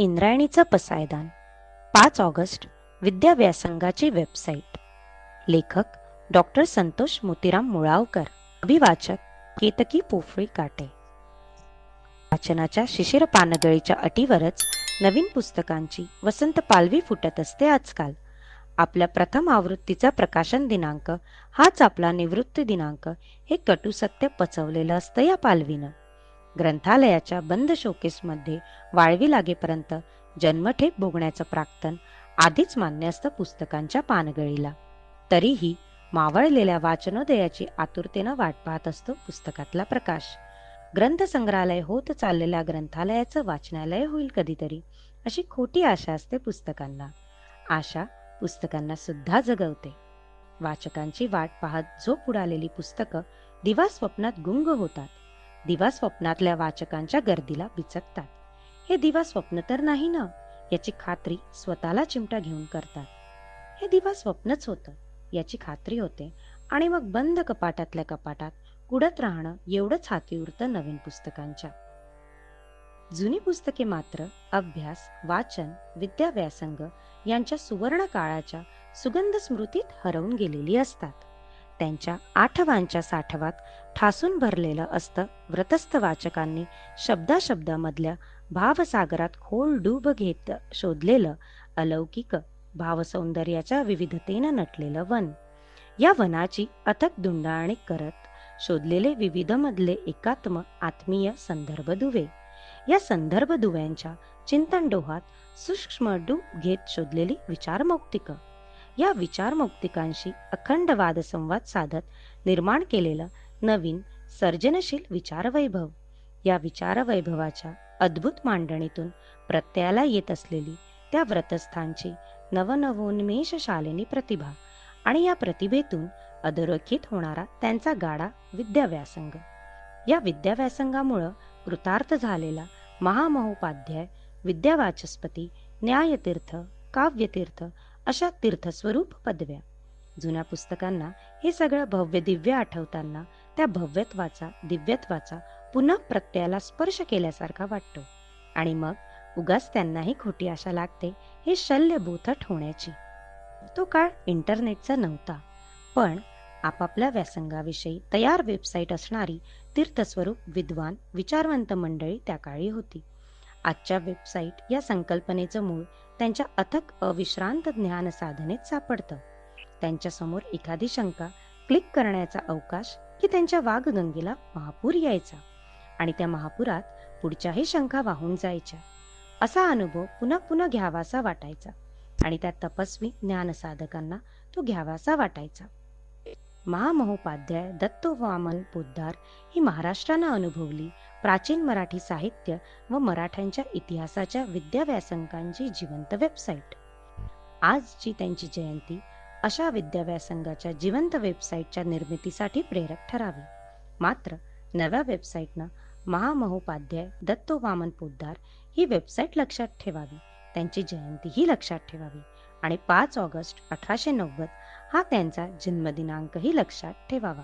इंद्रायणीचं पसायदान. पाच ऑगस्ट विद्या व्यासंगाची वेबसाईट. लेखक डॉक्टर संतोष मोतीराम मुळावकर. अभिवाचक केतकी पोफळी काटे. वाचनाच्या शिशिर पानगळीच्या अटीवरच नवीन पुस्तकांची वसंत पालवी फुटत असते आजकाल. आपल्या प्रथम आवृत्तीचा प्रकाशन दिनांक हाच आपला निवृत्ती दिनांक हे कटू सत्य पचवलेलं असतं या पालवीनं. ग्रंथालयाच्या बंद शोकेसमध्ये वाळवी लागेपर्यंत जन्मठेप भोगण्याचं प्राक्तन आधीच मान्य असतं पुस्तकांच्या पानगळीला. तरीही मावळलेल्या वाचनोदयाची आतुरतेनं वाट पाहत असतो पुस्तकातला प्रकाश. ग्रंथसंग्रहालय होत चाललेल्या ग्रंथालयाचं वाचनालय होईल कधीतरी अशी खोटी आशा असते पुस्तकांना. आशा पुस्तकांना सुद्धा जगवते. वाचकांची वाट पाहत झोप उडालेली पुस्तकं दिवा स्वप्नात गुंग होतात. दिवा स्वप्नातल्या वाचकांच्या गर्दीला बिचकतात. हे दिवा स्वप्न तर नाही ना? याची खात्री स्वतःला चिमटा घेऊन करतात. हे दिवा स्वप्नच होतं. याची खात्री होते. आणि मग बंद कपाटातल्या कपाटात उडत राहणं एवढंच हाती उरतं नवीन पुस्तकांच्या. जुनी पुस्तके मात्र अभ्यास वाचन विद्याव्यासंग यांच्या सुवर्ण काळाच्या सुगंध स्मृतीत हरवून गेलेली असतात. त्यांच्या आठवांच्या साठवात ठासून भरलेलं असतं व्रतस्थ वाचकांनी शब्दाशब्दामधल्या भावसागरात खोल डूब घेत शोधलेलं अलौकिक भावसौंदर्याच्या विविधतेनं नटलेलं वन. या वनाची अथक दुंडाणी करत शोधलेले विविधमधले एकात्म आत्मीय संदर्भ दुवे. या संदर्भ दुव्यांच्या चिंतन डोहात सूक्ष्म डूब घेत शोधलेली विचारमौक्तिक. या विचारमौक्तिकांशी अखंड वादसंवाद साधत निर्माण केलेलं नवीन सर्जनशील विचारवैभव. या विचारवैभवाच्या अद्भुत मांडणीतून प्रत्ययाला येत असलेली त्या व्रतस्थांची नवनवोन्मेष शालिनी प्रतिभा आणि या प्रतिभेतून अधोरेखित होणारा त्यांचा गाडा विद्याव्यासंग. या विद्याव्यासंगामुळं कृतार्थ झालेला महामहोपाध्याय विद्यावाचस्पती न्यायतीर्थ काव्यतीर्थ अशा तीर्थस्वरूप पदव्या. जुन्या पुस्तकांना हे सगळं भव्य दिव्य आठवताना त्या भव्यत्वाचा दिव्यत्वाचा पुन्हा प्रत्ययाला स्पर्श केल्यासारखा वाटतो. आणि मग उगाच त्यांनाही खोटी आशा लागते हे शल्य बोथट होण्याची तो काळ इंटरनेटचा नव्हता. पण आपापल्या व्यासंगाविषयी तयार वेबसाईट असणारी तीर्थस्वरूप विद्वान विचारवंत मंडळी त्या काळी होती. आजच्या वेबसाईट या संकल्पनेचं मूळ त्यांच्या अथक अविश्रांत ज्ञान साधनेत सापडतं. त्यांच्यासमोर एखादी शंका क्लिक करण्याचा अवकाश की त्यांच्या वाघगंगेला महापूर यायचा आणि त्या महापुरात पुढच्याही शंका वाहून जायच्या. असा अनुभव पुन्हा पुन्हा घ्यावासा वाटायचा आणि त्या तपस्वी ज्ञानसाधकांना तो घ्यावासा वाटायचा. महामहोपाध्याय दत्तो वामन पोद्दार ही महाराष्ट्रानं अनुभवली प्राचीन मराठी साहित्य व मराठ्यांच्या इतिहासाच्या विद्याव्यासंगांची जिवंत वेबसाईट. आजची त्यांची जयंती अशा विद्याव्यासंगाच्या जिवंत वेबसाईटच्या निर्मितीसाठी प्रेरक ठरावी. मात्र नव्या वेबसाईटनं महामहोपाध्याय दत्तो वामन पोद्दार ही वेबसाईट लक्षात ठेवावी. त्यांची जयंती ही लक्षात ठेवावी. आणि पाच ऑगस्ट अठराशे नव्वद हा त्यांचा जन्मदिनांकही लक्षात ठेवावा.